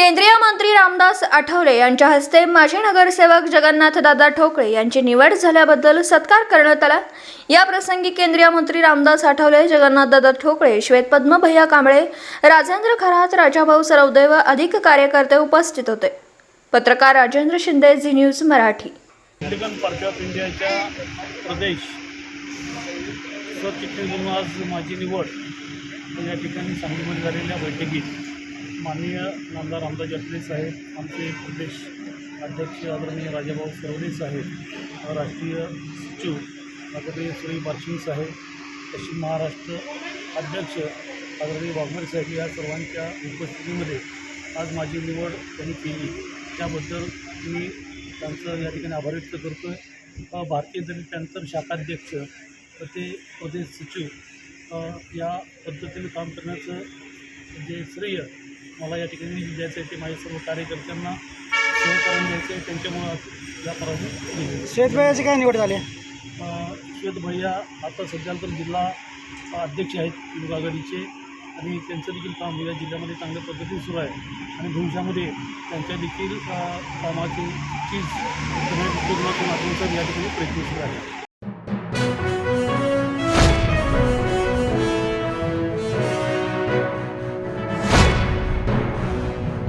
केंद्रीय मंत्री रामदास आठवले यांच्या हस्ते माजी नगरसेवक जगन्नाथदादा ठोकळे यांची निवड झाल्याबद्दल सत्कार करण्यात आला. या प्रसंगी केंद्रीय मंत्री रामदास आठवले जगन्नाथदादा ठोकळे श्वेतपद्म भैया कांबळे राजेंद्र खरात राजाभाऊ सरवदे व अधिक कार्यकर्ते उपस्थित होते. पत्रकार राजेंद्र शिंदे झी न्यूज मराठी. प्रदेश. आज माझी निवड. या ठिकाणी सांगलीमध्ये झालेल्या बैठकीत. माननीय नामदार रामदास जटले साहेब आमचे प्रदेश अध्यक्ष आदरणीय राजाभाऊ सरवणे साहेब राष्ट्रीय सचिव आदरणीय श्री बार्शिंग साहेब पश्चिम महाराष्ट्र अध्यक्ष आदरणीय वाघमारे साहेब या सर्वांच्या उपस्थितीमध्ये आज माझी निवड त्यांनी केली. त्याबद्दल मी त्यांचं या ठिकाणी आभार व्यक्त करतो आहे भारतीय दलित शाखाध्यक्ष व ते प्रदेश सचिव या पद्धतीने काम करण्याचं जे श्रेय मला या ठिकाणी द्यायचं आहे. ते माझ्या सर्व कार्यकर्त्यांना सहकार्य द्यायचं आहे. त्यांच्यामुळं या पराभूत काय निवड झाली श्वेत भैया आता सध्या तर जिल्हा अध्यक्ष आहेत युवक आघाडीचे आणि त्यांचं देखील काम या जिल्ह्यामध्ये चांगल्या पद्धतीने सुरू आहे. आणि भविष्यामध्ये त्यांच्या देखील कामाची चीज पूर्ण या ठिकाणी प्रयत्न सुरू आहे